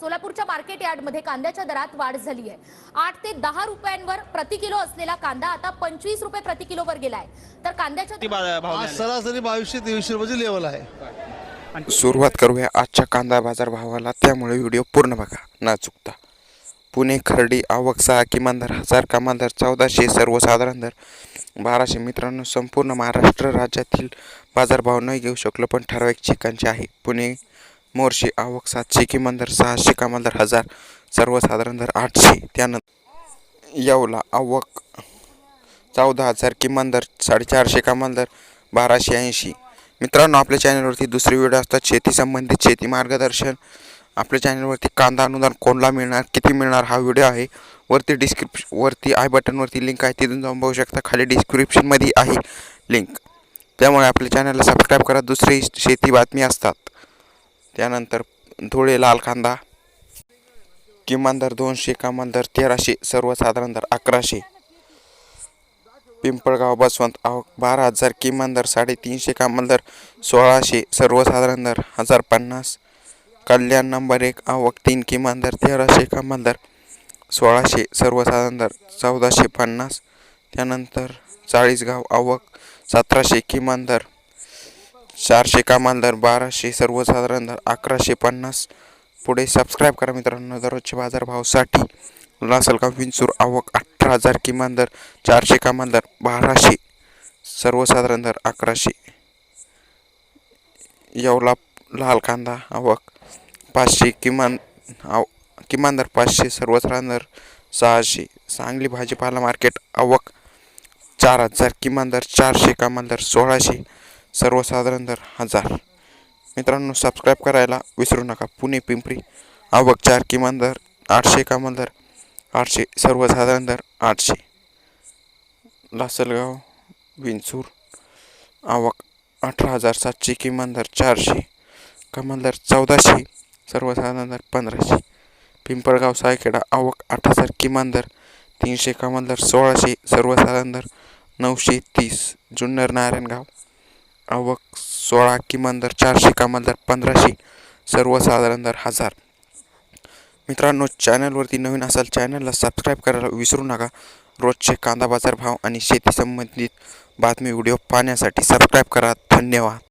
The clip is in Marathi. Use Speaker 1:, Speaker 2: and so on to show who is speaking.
Speaker 1: सोलापूरच्या मार्केट यार्डमध्ये कांद्याच्या दरात वाढ झाली आहे. आठ ते दहा रुपयांवर प्रति किलो असलेला कांदा आता पंचवीस रुपये प्रति किलोवर गेलाय. तर कांद्याच्या?
Speaker 2: सरासरी बावीसशे तेवीसशे रुपयाची लेवल आहे.
Speaker 3: सुरुवात करूया आजच्या कांदा बाजार भावाला त्यामुळे व्हिडिओ पूर्ण बघा न चुकता. पुणे खर्डी आवक सहा किमान दर हजार कमाल दर चौदाशे सर्वसाधारण दर बाराशे. मित्रांनो संपूर्ण महाराष्ट्र राज्यातील बाजारभाव न घेऊ शकलो पण ठराविक ठिकाणचे आहे. पुणे मोर्शी आवक सातशे किमान दर सहाशे कमाल दर हजार सर्वसाधारण दर आठशे. त्यानंतर येवला आवक चौदा हजार किमान दर साडेचारशे कमाल दर बाराशे ऐंशी. मित्रांनो आपल्या चॅनलवरती दुसरे व्हिडिओ असतात शेती संबंधित शेती मार्गदर्शन. आपल्या चॅनलवरती कांदा अनुदान कोणला मिळणार किती मिळणार हा व्हिडिओ आहे. वरती डिस्क्रिप्शन वरती आय बटनवरती लिंक आहे तिथून जाऊन बघू शकता. खाली डिस्क्रिप्शनमध्ये आहे लिंक. त्यामुळे आपल्या चॅनलला सबस्क्राईब करा. दुसरी शेती बातमी असतात. त्यानंतर धुळे लाल कांदा किमान दर दोनशे कमान दर तेराशे सर्वसाधारण दर अकराशे. पिंपळगाव बसवंत आवक बारा हजार किमान दर साडेतीनशे कमान दर सोळाशे सर्वसाधारण दर हजार पन्नास. कल्याण नंबर एक आवक तीन किमान दर तेराशे कमान दर सोळाशे सर्वसाधारण दर चौदाशे पन्नास. त्यानंतर चाळीसगाव आवक सतराशे किमान दर चारशे कमाल दर बाराशे सर्वसाधारण दर अकराशे पन्नास. पुढे सबस्क्राईब करा मित्रांनो. दररोजच्या बाजारभावासाठी लासलगाव विंचूर आवक अठरा हजार किमान दर चारशे कमाल दर बाराशे सर्वसाधारण दर अकराशे. येवला लाल कांदा आवक पाचशे किमान आव किमान दर पाचशे सर्वसाधारण दर सहाशे. सांगली भाजीपाला मार्केट आवक चार हजार किमान दर चारशे कमाल दर सोळाशे. सर्वसाधारण दर हजार. मित्रांनो सबस्क्राईब करायला विसरू नका. पुणे पिंपरी आवक चार किमान दर आठशे कमाल दर आठशे सर्वसाधारण दर आठशे. लासलगाव विंचूर आवक अठरा हजार सातशे किमान दर चारशे कमाल दर चौदाशे सर्वसाधारण दर पंधराशे. पिंपळगाव सायखेडा आवक आठ हजार किमान दर तीनशे कमाल दर सोळाशे सर्वसाधारण दर नऊशे तीस. जुन्नर नारायणगाव आवक सोळा किमान दर चारशे कमाल दर पंधराशे सर्वसाधारण दर हजार. मित्रांनो चॅनलवरती नवीन असाल चॅनलला सबस्क्राईब करायला विसरू नका. रोजचे कांदा बाजार भाव आणि शेती संबंधित बातमी व्हिडिओ पाहण्यासाठी सबस्क्राईब करा. धन्यवाद.